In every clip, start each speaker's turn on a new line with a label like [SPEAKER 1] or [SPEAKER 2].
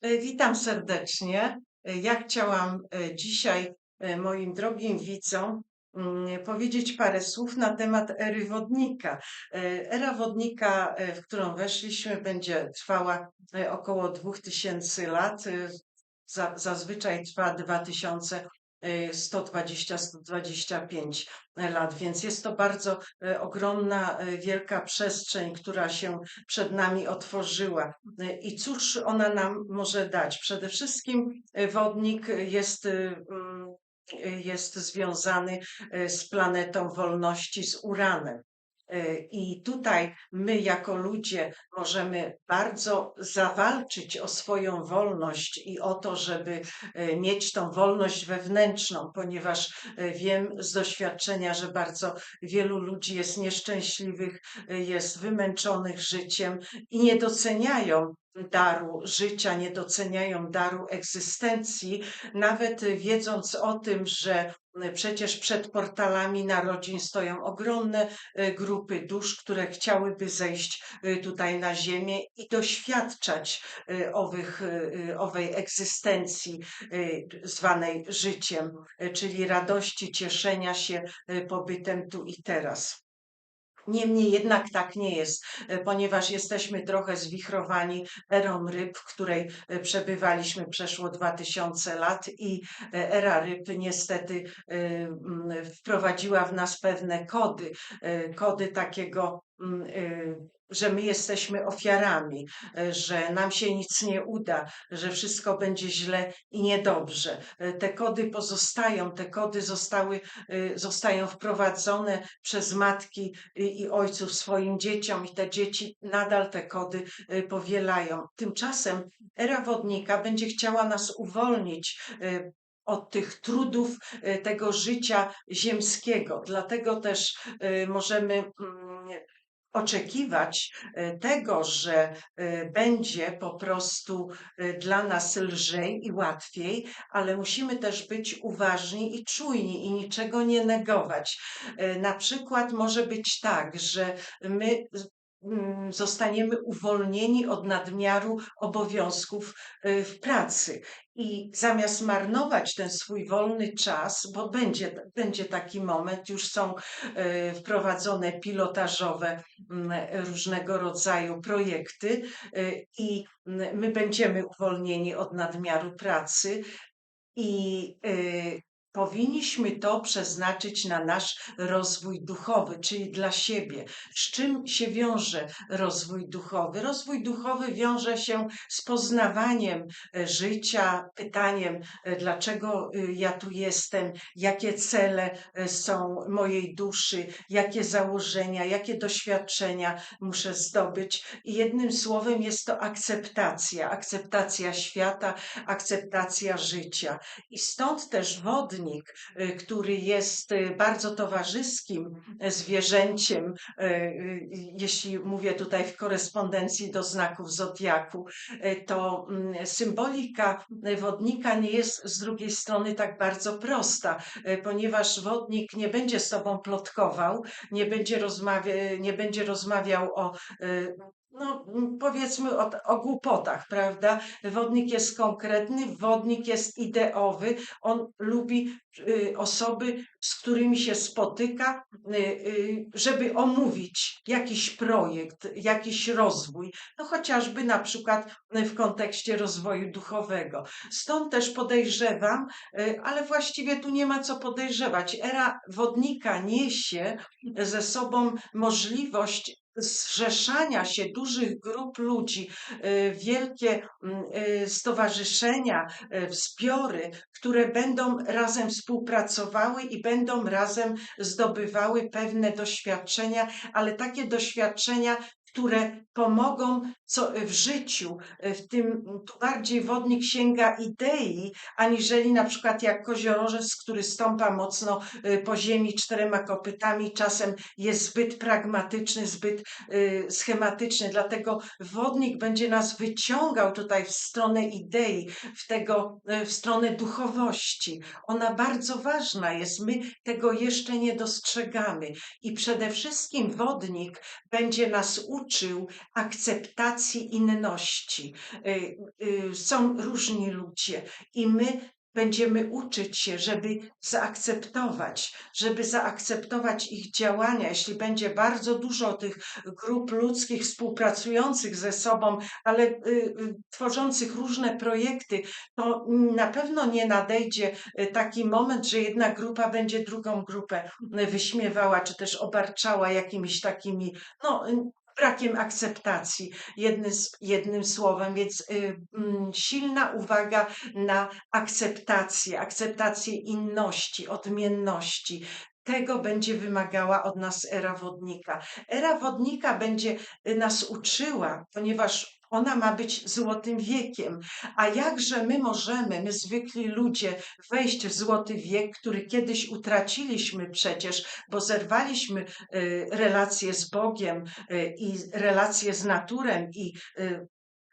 [SPEAKER 1] E, Witam serdecznie. E, Ja chciałam e, dzisiaj moim drogim widzom mm, powiedzieć parę słów na temat ery wodnika. Era wodnika, w którą weszliśmy, będzie trwała około 2000 lat. Za- Zazwyczaj trwa 2120-125 lat, więc jest to bardzo e, ogromna, e, wielka przestrzeń, która się przed nami otworzyła. I cóż ona nam może dać? Przede wszystkim wodnik jest, jest związany z planetą wolności, z Uranem. E, I tutaj my, jako ludzie, możemy bardzo zawalczyć o swoją wolność i o to, żeby e, mieć tą wolność wewnętrzną, ponieważ e, wiem z doświadczenia, że bardzo wielu ludzi jest nieszczęśliwych, jest wymęczonych życiem i nie doceniają daru życia, nie doceniają daru egzystencji, nawet wiedząc o tym, że przecież przed portalami narodzin stoją ogromne e, grupy dusz, które chciałyby zejść e, tutaj na ziemię i doświadczać e, owych, owej egzystencji zwanej życiem, czyli radości, cieszenia się pobytem tu i teraz. Niemniej jednak tak nie jest, e, ponieważ jesteśmy trochę zwichrowani erą ryb, w której e, przebywaliśmy przeszło 2000 lat i e, era ryb niestety wprowadziła w nas pewne kody, kody takiego, że my jesteśmy ofiarami, e, że nam się nic nie uda, że wszystko będzie źle i niedobrze. E, Te kody pozostają, te kody zostały, e, zostają wprowadzone przez matki i, ojców swoim dzieciom, i te dzieci nadal te kody powielają. Tymczasem era wodnika będzie chciała nas uwolnić od tych trudów tego życia ziemskiego. Dlatego też możemy mm, oczekiwać y, tego, że y, będzie po prostu y, dla nas lżej i łatwiej, ale musimy też być uważni i czujni i niczego nie negować. E, Na przykład może być tak, że my zostaniemy uwolnieni od nadmiaru obowiązków e, w pracy. I zamiast marnować ten swój wolny czas, bo będzie, będzie taki moment, już są e, wprowadzone pilotażowe mm, różnego rodzaju projekty e, i mm, my będziemy uwolnieni od nadmiaru pracy i y, powinniśmy to przeznaczyć na nasz rozwój duchowy, czyli dla siebie. Z czym się wiąże rozwój duchowy? Rozwój duchowy wiąże się z poznawaniem e, życia, pytaniem, e, dlaczego y, ja tu jestem, jakie cele e, są mojej duszy, jakie założenia, jakie doświadczenia muszę zdobyć. I jednym słowem jest to akceptacja, akceptacja świata, akceptacja życia. I stąd też wodnik, y, który jest y, bardzo towarzyskim e, zwierzęciem, y, jeśli mówię tutaj w korespondencji do znaków zodiaku, to mm, symbolika wodnika nie jest z drugiej strony tak bardzo prosta, ponieważ wodnik nie będzie z tobą plotkował, nie będzie, rozmawia, nie będzie rozmawiał o no, m, powiedzmy o, o głupotach, prawda? Wodnik jest konkretny, wodnik jest ideowy, on lubi y, osoby, z którymi się spotyka, y, y, żeby omówić jakiś projekt, jakiś rozwój, no chociażby na przykład w kontekście rozwoju duchowego. Stąd też podejrzewam, y, ale właściwie tu nie ma co podejrzewać. Era wodnika niesie ze sobą możliwość zrzeszania się dużych grup ludzi, y, wielkie mm, y, stowarzyszenia, y, zbiory, które będą razem współpracowały i będą razem zdobywały pewne doświadczenia, ale takie doświadczenia, które pomogą w życiu, w tym bardziej wodnik sięga idei, aniżeli na przykład jak koziorożec, który stąpa mocno y, po ziemi czterema kopytami, czasem jest zbyt pragmatyczny, zbyt y, schematyczny, dlatego wodnik będzie nas wyciągał tutaj w stronę idei, w, tego, y, w stronę duchowości. Ona bardzo ważna jest, my tego jeszcze nie dostrzegamy. I przede wszystkim wodnik będzie nas uczył akceptacji inności. Y, y, Są różni ludzie i my będziemy uczyć się, żeby zaakceptować, żeby zaakceptować ich działania. Jeśli będzie bardzo dużo tych grup ludzkich współpracujących ze sobą, ale y, y, tworzących różne projekty, to na pewno nie nadejdzie y, taki moment, że jedna grupa będzie drugą grupę wyśmiewała, czy też obarczała jakimiś takimi, no, brakiem akceptacji, jednym, jednym słowem, więc y, mm, silna uwaga na akceptację, akceptację inności, odmienności. Tego będzie wymagała od nas era wodnika. Era wodnika będzie y, nas uczyła, ponieważ ona ma być złotym wiekiem. A jakże my możemy, my zwykli ludzie, wejść w złoty wiek, który kiedyś utraciliśmy przecież, bo zerwaliśmy y, relacje z Bogiem y, i relacje z naturą i y,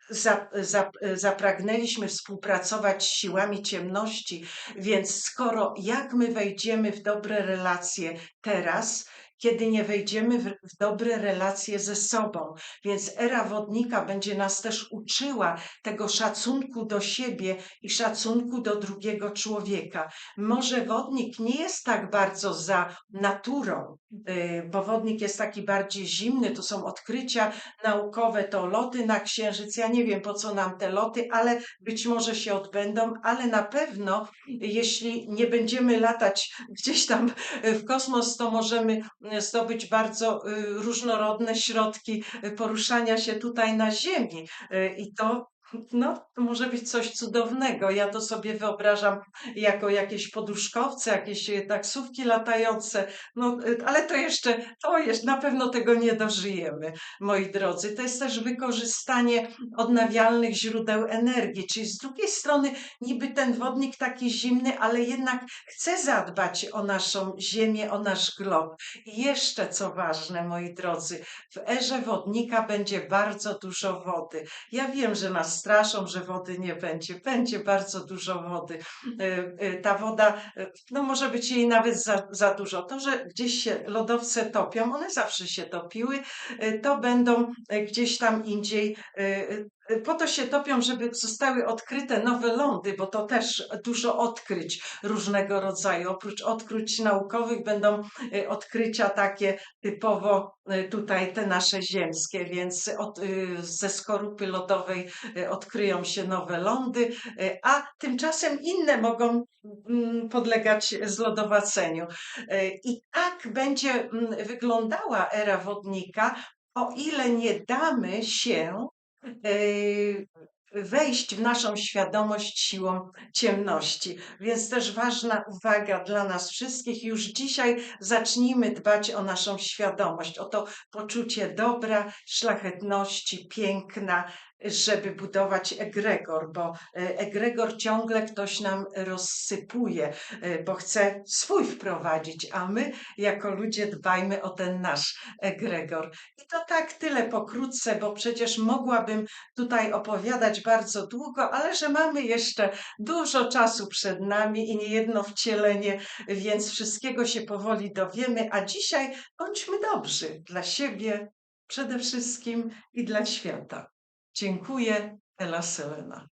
[SPEAKER 1] za, za, zapragnęliśmy współpracować z siłami ciemności, więc skoro jak my wejdziemy w dobre relacje teraz, kiedy nie wejdziemy w, dobre relacje ze sobą. Więc era wodnika będzie nas też uczyła tego szacunku do siebie i szacunku do drugiego człowieka. Może wodnik nie jest tak bardzo za naturą, y, bo wodnik jest taki bardziej zimny, to są odkrycia naukowe, to loty na Księżyc. Ja nie wiem po co nam te loty, ale być może się odbędą, ale na pewno jeśli nie będziemy latać gdzieś tam w kosmos, to możemy zdobyć bardzo y, różnorodne środki y, poruszania się tutaj na Ziemi. Y, I to no, to może być coś cudownego. Ja to sobie wyobrażam jako jakieś poduszkowce, jakieś e, taksówki latające. No, e, ale to jeszcze, to jeszcze na pewno tego nie dożyjemy, moi drodzy. To jest też wykorzystanie odnawialnych źródeł energii. Czyli z drugiej strony niby ten wodnik taki zimny, ale jednak chce zadbać o naszą ziemię, o nasz glob. I jeszcze co ważne, moi drodzy, w erze wodnika będzie bardzo dużo wody. Ja wiem, że nas straszą, że wody nie będzie. Będzie bardzo dużo wody. E, e, Ta woda, e, no może być jej nawet za, za dużo. To, że gdzieś się lodowce topią, one zawsze się topiły, to będą gdzieś tam indziej po to się topią, żeby zostały odkryte nowe lądy, bo to też dużo odkryć różnego rodzaju. Oprócz odkryć naukowych będą e, odkrycia takie typowo e, tutaj te nasze ziemskie, więc od, y, ze skorupy lodowej odkryją się nowe lądy, a tymczasem inne mogą mm, podlegać zlodowaceniu. I tak będzie mm, wyglądała era wodnika, o ile nie damy się wejść w naszą świadomość siłą ciemności. Więc też ważna uwaga dla nas wszystkich. Już dzisiaj zacznijmy dbać o naszą świadomość, o to poczucie dobra, szlachetności, piękna, żeby budować egregor, bo e, egregor ciągle ktoś nam rozsypuje, e, bo chce swój wprowadzić, a my jako ludzie dbajmy o ten nasz egregor. I to tak tyle pokrótce, bo przecież mogłabym tutaj opowiadać bardzo długo, ale że mamy jeszcze dużo czasu przed nami i niejedno wcielenie, więc wszystkiego się powoli dowiemy, a dzisiaj bądźmy dobrzy dla siebie przede wszystkim i dla świata. Dziękuję, Ela Selena.